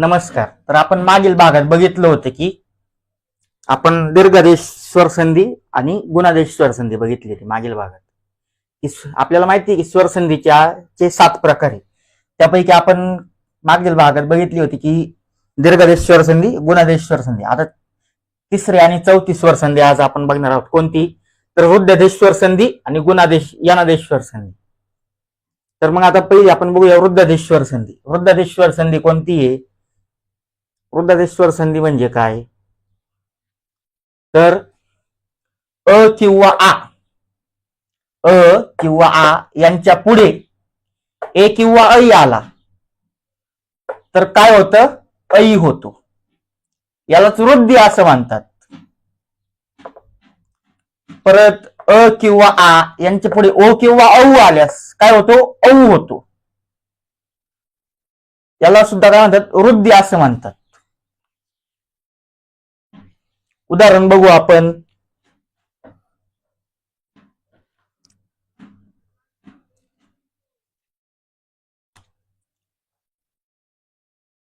नमस्कार. तर आपण मागील भागात बघितलं होतं की आपण दीर्घदेश स्वरसंधी आणि गुणादेश स्वरसंधी बघितली होती मागील भागात. की आपल्याला माहिती आहे की स्वरसंधीच्या चे सात प्रकार आहे त्यापैकी आपण मागील भागात बघितली होती की दीर्घदेश स्वरसंधी गुणादेश स्वरसंधी. आता तिसरी आणि चौथी स्वरसंधी आज आपण बघणार आहोत. कोणती? तर वृद्धदेश स्वरसंधी आणि गुणादेश यानादेश स्वरसंधी. तर मग आता पहिली आपण बघूया वृद्धदेश्वर संधी वृद्धदेश्वर संधी कोणती आहे? वृद्धादेश्वर संधी म्हणजे काय? तर अ किंवा आ. अ किंवा आ यांच्या पुढे ए किंवा ऐ आला तर काय होतं? ऐ होतो. यालाच वृद्धी असं मानतात परत अ किंवा आ यांच्या पुढे ओ किंवा औ आल्यास काय होतो? औ होतो. याला सुद्धा काय म्हणतात? वृद्धी असं म्हणतात. उदाहरण बघू आपण.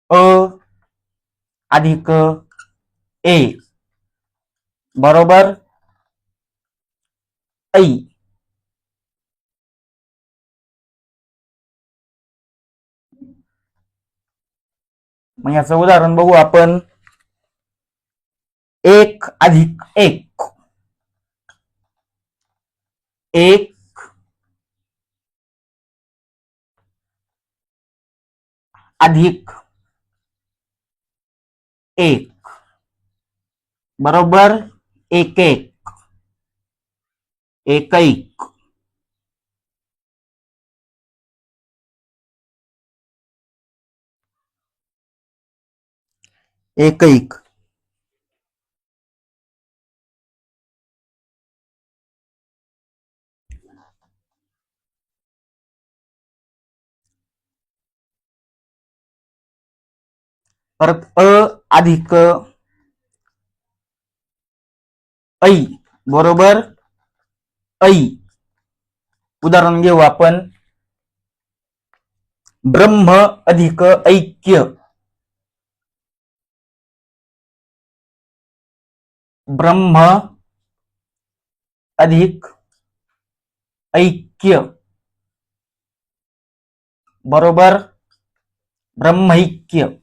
अ अधिक ए. बरोबर? ऐ. मग याचं उदाहरण बघू आपण. एक अधिक एक। एक अधिक एक। बरोबर एक एक। एक एक एक एक परत अ अधिक ऐ बरोबर? ऐ. उदाहरण घेऊ आपण. ब्रह्म अधिक ऐक्य. ब्रह्म अधिक ऐक्य. बरोबर? ब्रह्मैक्य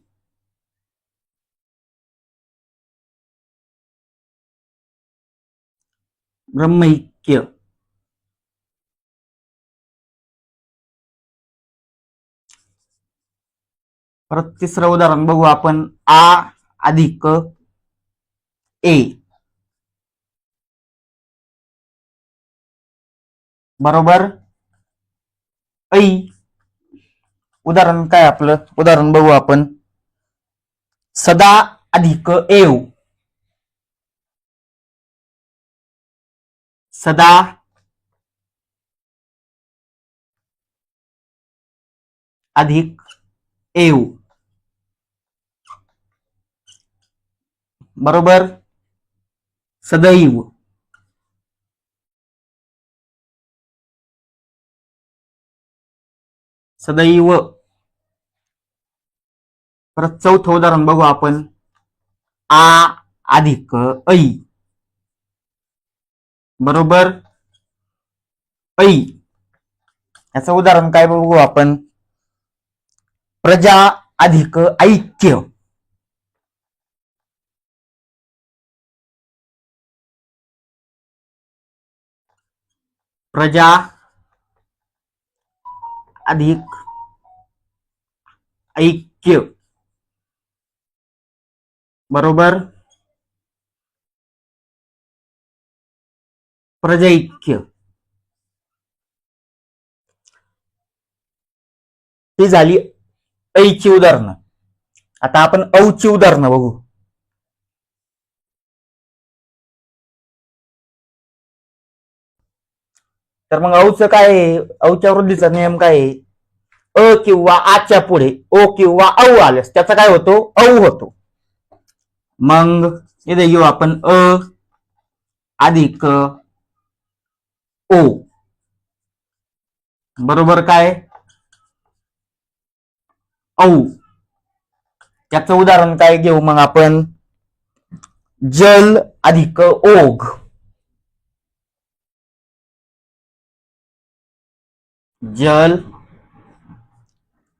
ब्रह्मैक्य. परत तिसरं उदाहरण बघू आपण. आ अधिक ए. बरोबर? ऐ. उदाहरण काय आपलं? उदाहरण बघू आपण. सदा अधिक एव. सदा. अधिक एव. बरोबर? सदैव. सदैव. परत चौथं उदाहरण बघू आपण. आ अधिक ऐ बरोबर? ऐ याचं उदाहरण काय बघू आपण? प्रजा अधिक ऐक्य. प्रजा अधिक ऐक्य. बरोबर? प्रजैक्य. ही झाली ऐची उदाहरणं. आता आपण औची उदाहरणं बघू. तर मग औचं काय आहे? औच्या वृद्धीचा नियम काय आहे? अ किंवा आच्या पुढे ओ किंवा औ आल्यास त्याचा काय होतो? औ होतो. मग इथे घेऊ आपण अ अधिक ओ. बरोबर काय? औ. त्याचं उदाहरण काय घेऊ मग आपण? जल अधिक ओघ. जल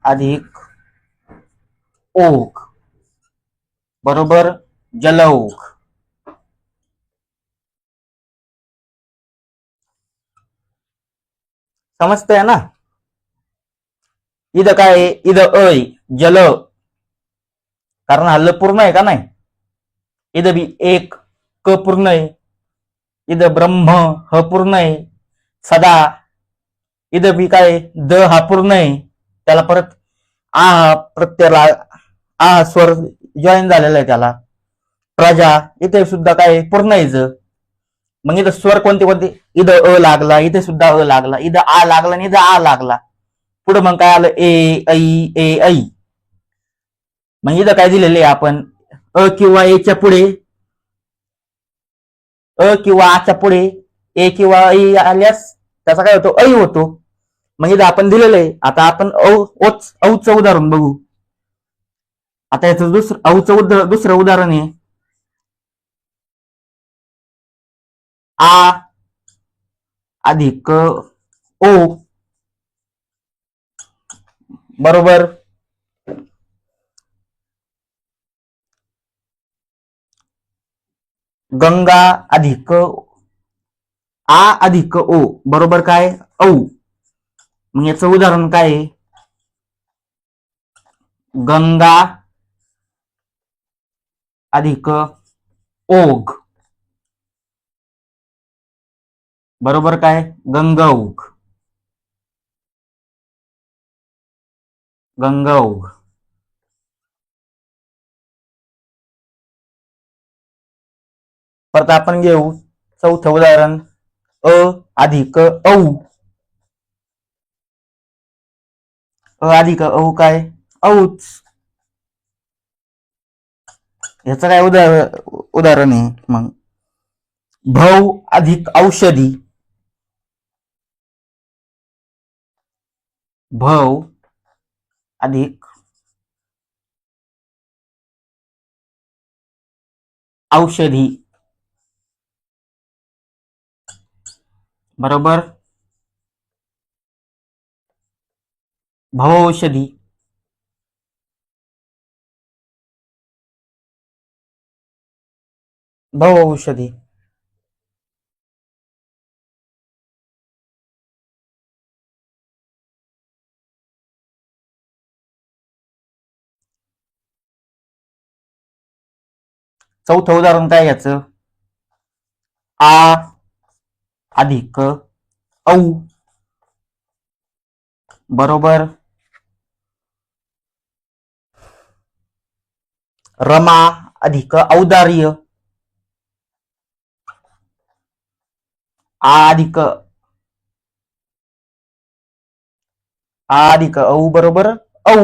अधिक ओघ. बरोबर? जलओघ समजतंय ना? इथं काय आहे? इथं अय जल. कारण हल्ल पूर्ण आहे का नाही? इथं बी एक क पूर्ण आहे. इथं ब्रह्म ह पूर्ण आहे. सदा. इथं बी काय द हा पूर्ण आहे. त्याला परत आ हा प्रत्ययाला आ स्वर जॉईन झालेला आहे त्याला. प्रजा इथे सुद्धा काय आहे? पूर्ण आहे मग इथं स्वर कोणते कोणते? इथं अ लागला इथे सुद्धा अ लागला इथं आ लागला आणि इथं आ लागला. पुढे मग काय आलं? ए ऐ ए ऐ. मग इथं काय दिलेले आपण? अ किंवा एच्या पुढे. अ किंवा आच्या पुढे. ए किंवा ऐ आल्यास त्याचा काय होतो? ऐ होतो. मग इथं आपण दिलेलं आहे. आता आपण औ ओच औचं उदाहरण बघू. आता याचं दुसरं औचं उदाहरण दुसरं उदाहरण आहे. आ अधिक ओ. बरोबर. गंगा अधिक आ अधिक ओ. बरोबर काय? औ. मग याचं उदाहरण काय? आहे गंगा अधिक ओघ. बरोबर काय? गंगौघ गंगौघ परत आपण घेऊ. चौथं उदाहरण. अ अधिक औ. अ अधिक औ काय? औच. याचं काय उदाहरण उदाहरण आहे? मग. भव अधिक औषधी. भव अधिक औषधी. बरोबर? भवौषधी. भवौषधी. चौथं उदाहरण काय याचं? आ अधिक औ. बरोबर? रमा अधिक औदार्य. आ अधिक. अधिक औ बरोबर? औ.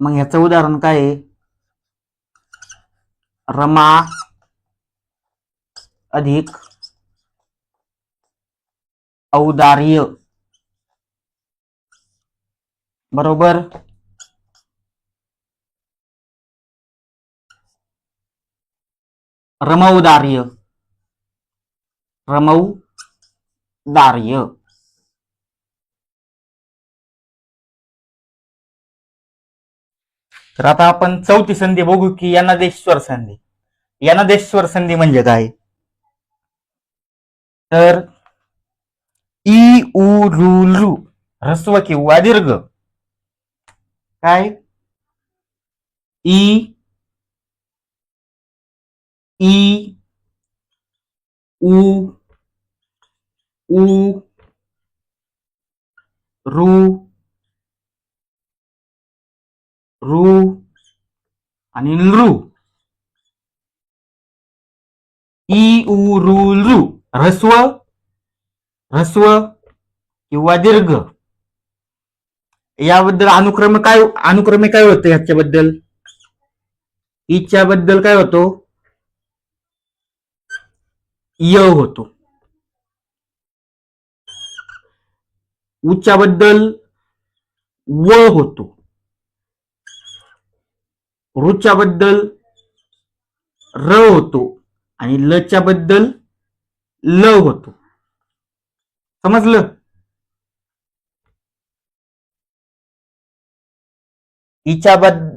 मग ह्याचं उदाहरण काय आहे? रमा अधिक औदार्य. बरोबर? रमौदार्य. रमौदार्य. तर आता आपण चौथी संधी बघू की यनादेश्वर संधी. यनादेश्वर संधी म्हणजे काय? तर ई उ रु लृ ह्रस्व किंवा दीर्घ. काय? ई ई उ उ रु रू आणि नृ. ई उ रु लृ. ह्रस्व ह्रस्व किंवा दीर्घ. याबद्दल अनुक्रम काय अनुक्रमे काय होतं ह्याच्याबद्दल? ईच्या बद्दल काय होतो? य होतो. उच्याबद्दल व होतो. ऋच्या बद्दल र होतो आणि लच्या बद्दल ल होतो. समजलं? इच्या बद्दल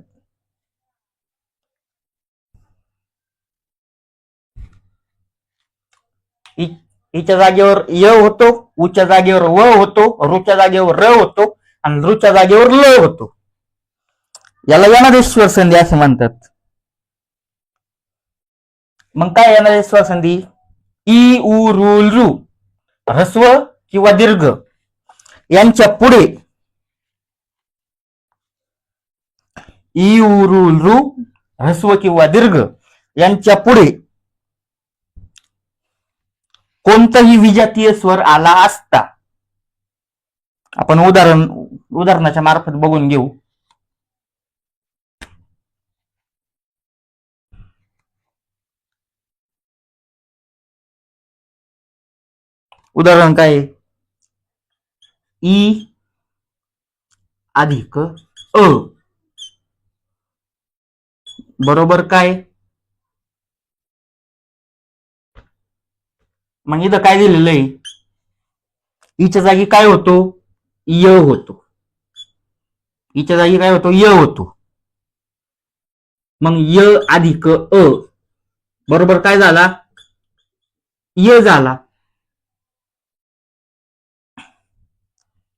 हिच्या जागेवर य होतो उच्या जागेवर व होतो रुच्या जागेवर र होतो आणि रुच्या जागेवर ल होतो. याला येणारेश्वर संधी असे म्हणतात. मग काय यनादेश्वर संधी? ई उ रुल रु ह्रस्व किंवा दीर्घ यांच्या पुढे. ई उ रु रु ह्रस्व किंवा दीर्घ यांच्या पुढे. कोणताही विजातीय स्वर आला असता. आपण उदाहरण उदाहरणाच्या मार्फत बघून घेऊ. उदाहरण काय ई अधिक अ. बरोबर काय? मग इथं काय दिलेलं आहे? ईच्या जागी काय होतो? य होतो. ईच्या जागी काय होतो? य होतो. मग य अधिक अ. बरोबर काय झाला? य झाला.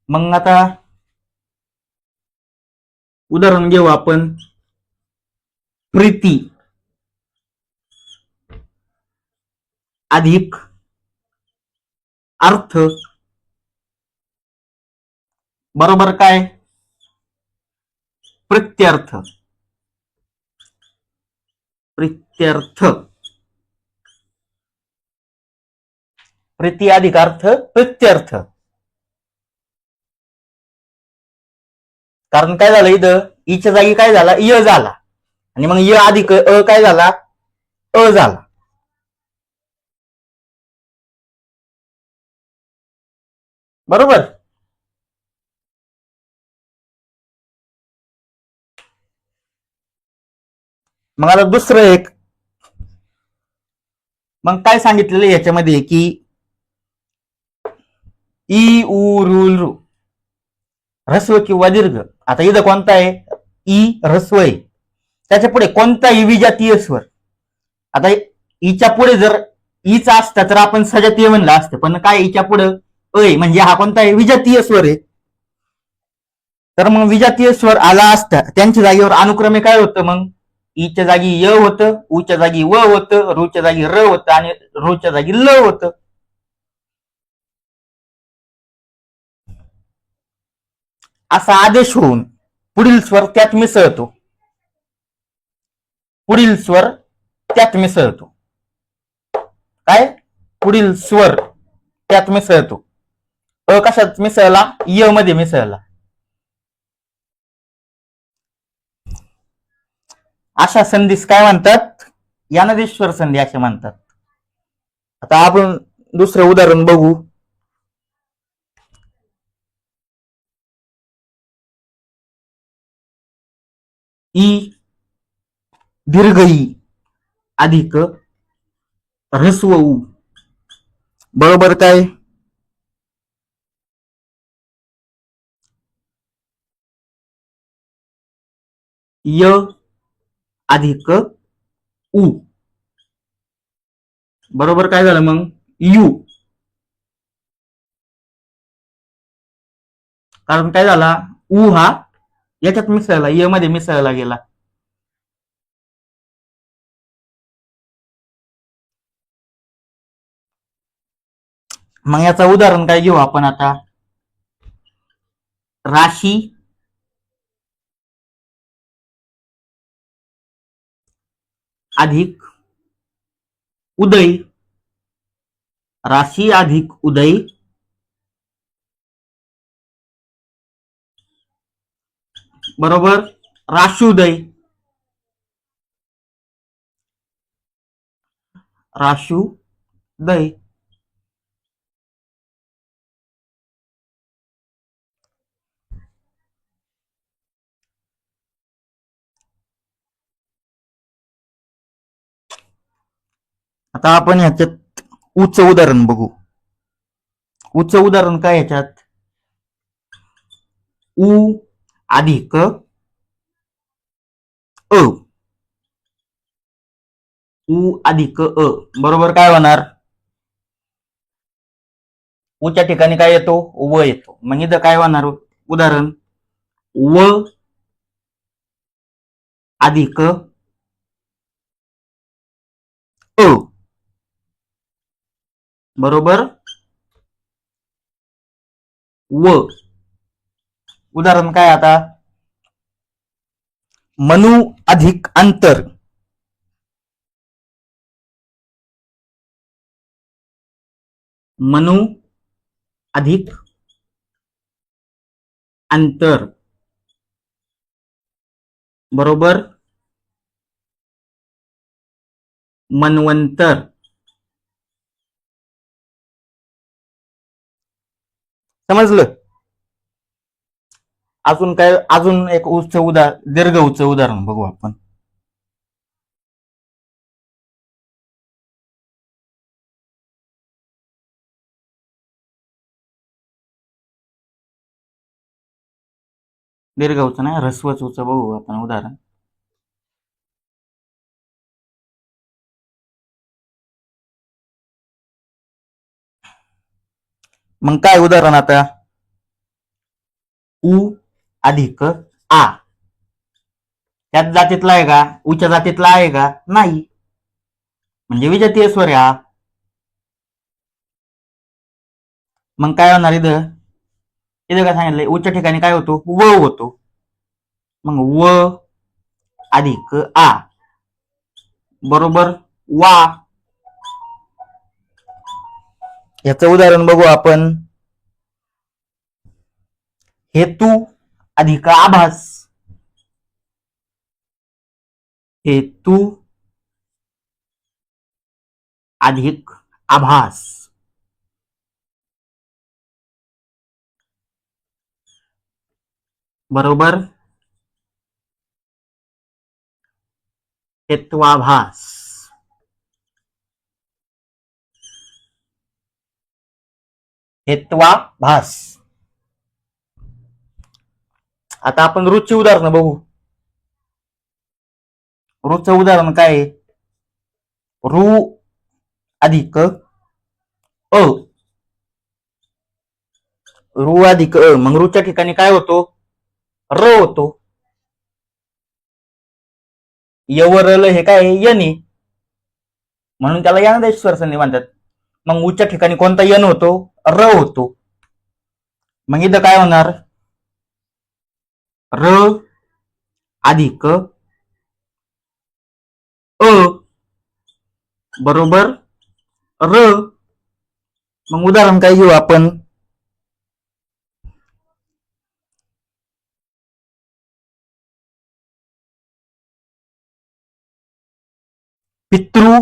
मग आता उदाहरण घेऊ आपण. प्रीती. अधिक. अर्थ. बरोबर काय? प्रत्यर्थ. प्रत्यर्थ. प्रीती अधिक अर्थ प्रत्यर्थ. कारण काय झालं इथं? ईच्या जागी काय झाला? य झाला. आणि मग य अधिक अ काय झाला? अ झाला. बरोबर? मग आता दुसरं एक. मग काय सांगितलेलं याच्यामध्ये की ई ऊ रु रु ह्रस्व किंवा दीर्घ. आता इथं कोणता आहे? ई ह्रस्व आहे त्याच्या पुढे कोणताही विजातीय स्वर आता ईच्या पुढे जर ईचा असता तर आपण सजातीय म्हणलं असतं. पण काय ईच्या पुढे? अय म्हणजे हा कोणता आहे? विजातीय स्वर आहे. तर मग विजातीय स्वर आला असता त्यांच्या जागेवर अनुक्रमे काय होतं मग? ईच्या जागी य होतं उच्या जागी व होतं रुच्या जागी र होतं आणि रोच्या जागी ल होतं. असा आदेश होऊन पुढील स्वर त्यात मिसळतो. पुढील स्वर त्यात मिसळतो. काय? पुढील स्वर त्यात मिसळतो. अ कशात मिसळला? य मध्ये मिसळला. अशा संधीस काय म्हणतात? यानदेश्वर संधी असे म्हणतात. आता आपण दुसरं उदाहरण बघू. ई दीर्घ ई अधिक ह्रस्व उ बरोबर काय? य अधिक उ बरोबर काय झालं मग? यू. कारण काय झाला? उ हा याच्यात मिसळला य मध्ये मिसळला गेला. मग याचं उदाहरण काय घेऊ आपण आता? राशी. अधिक उदय. राशी अधिक उदय. बरोबर? राशुदय राशुदय आता आपण ह्याच्यात उच्च उदाहरण बघू. उच्च उदाहरण काय ह्याच्यात? उ अधिक अ उ अधिक अ बरोबर काय होणार उच्या ठिकाणी काय येतो व येतो मग इथं काय होणार उदाहरण व अधिक अ बरोबर व उदाहरण काय आता? मनु अधिक अंतर. मनु अधिक अंतर. बरोबर? मनवंतर. समजलं? अजून काय अजून एक उच्च उदाहरण दीर्घ उच्च उदाहरण बघू आपण. दीर्घ उच्च नाही ह्रस्वच उच्च बघू आपण उदाहरण. मग काय उदाहरण आता? उ अधिक आ. त्यात जातीतला आहे का? उच्च जातीतला आहे का? नाही. म्हणजे विजातीय स्वर हा मग काय होणार इथं? इथं काय सांगितलंय? उच्च ठिकाणी काय होतो? व होतो. मग व अधिक आ. बरोबर? वा. याचं उदाहरण बघू आपण. हेतू अधिक आभास हेतू अधिक आभास बरोबर हेत्वाभास हेत्वाभास आता आपण रोजची उदाहरणं बघू. रोजचं उदाहरण काय आहे? रु अधिक अ. रु अधिक अ. मग रुच्या ठिकाणी काय होतो? र होतो. यवरल हे काय यने यनी म्हणून त्याला यानदेश्वर संधी म्हणतात. मग उच्या ठिकाणी कोणता यन होतो? र होतो. मग इथं काय होणार? र अधिक अ बरोबर र. मग उदाहरण काय घेऊ आपण? पितृ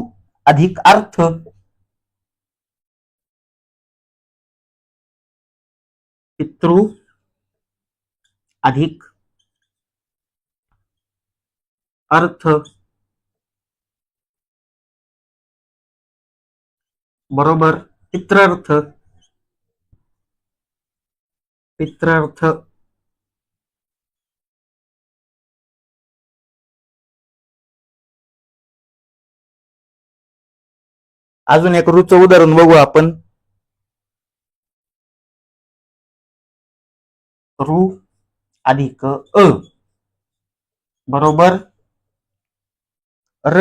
अधिक अर्थ. पितृ अधिक अर्थ. बरोबर? पित्रार्थ पित्रार्थ अजून एक रुचं उदाहरण बघू आपण. रु अधिक अ. बरोबर? र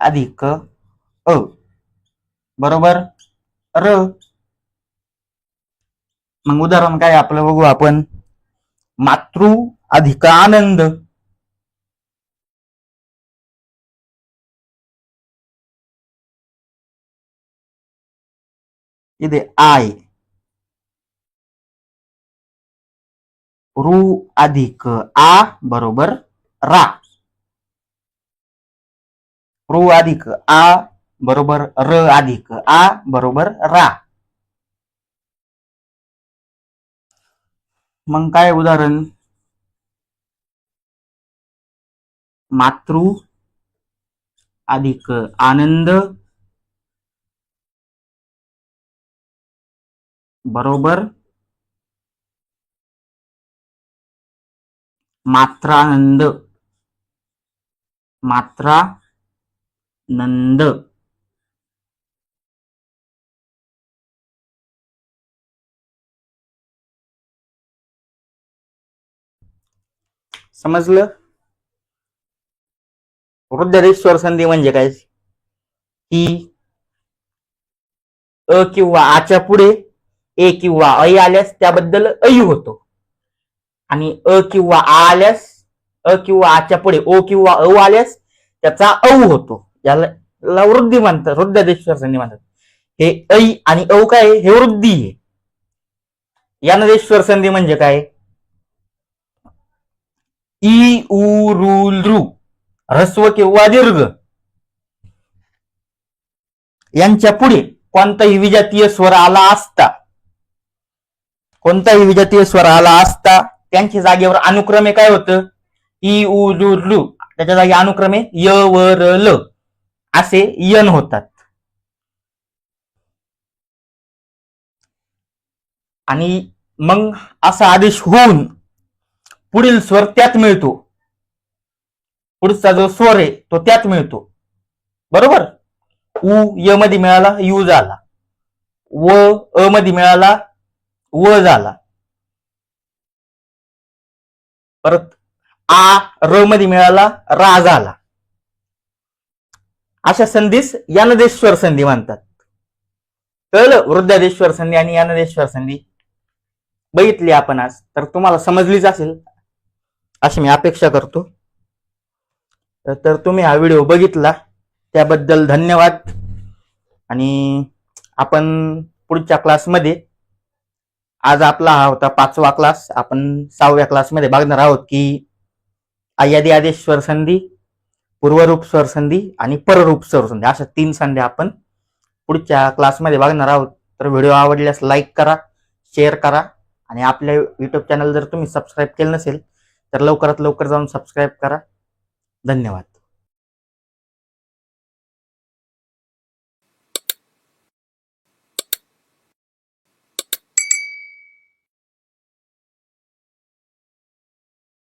अधिक अ बरोबर र मग उदाहरण काय आपलं बघू आपण मातृ अधिक आनंद इथे आय रु अधिक आ बरोबर रा रु अधिक आ बरोबर र अधिक आ बरोबर रा मग काय उदाहरण मातृ अधिक आनंद बरोबर मात्रानंद. मात्रा नंद समजलं? वृद्धरेश्वर संधी म्हणजे काय? की अ किंवा आच्या पुढे ए किंवा ऐ आल्यास त्याबद्दल ऐ होतो. आणि अ किंवा आ आल्यास अ किंवा आच्या पुढे ओ किंवा औ आल्यास त्याचा औ होतो. याला वृद्धी म्हणतात वृद्धदेश्वर संधी म्हणतात. हे ऐ आणि औ काय हे वृद्धी आहे. यानदेश्वर संधी म्हणजे काय? ई उ रु ह्रस्व किंवा दीर्घ. यांच्या पुढे कोणताही विजातीय स्वर आला असता कोणताही विजातीय स्वर आला असता त्यांच्या जागेवर अनुक्रमे काय होतं? ई उ लु लु. त्याच्या जागी अनुक्रमे य व र ल. असे यन होतात. आणि मग असा आदेश होऊन पुढील स्वर त्यात मिळतो. पुढचा जो स्वर आहे तो त्यात मिळतो. बरोबर? उ य मध्ये मिळाला यू झाला. व अ मध्ये मिळाला व झाला. परत आ र मध्ये मिळाला रा झाला. अशा संधीस यानदेश्वर संधी म्हणतात. कळलं वृद्धादेश्वर संधी आणि यानदेश्वर संधी. बघितली आपण आज. तर तुम्हाला समजलीच असेल अशी मी अपेक्षा करतो. तर तुम्ही हा व्हिडिओ बघितला त्याबद्दल धन्यवाद. आणि आपण पुढच्या क्लासमध्ये आज आपला हा होता पाचवा क्लास आपण सहाव्या क्लासमध्ये बघणार आहोत की अयादी आदेश स्वर संधी पूर्वरूप स्वर संधी आणि पररूप स्वर संधी. अशा तीन संध्या आपण पुढच्या क्लासमध्ये बघणार आहोत. तर व्हिडिओ आवडल्यास लाईक करा शेअर करा आणि आपल्या युट्यूब चॅनल जर तुम्ही सबस्क्राईब केलं नसेल तर लवकरात लवकर जाऊन सबस्क्राईब करा. धन्यवाद.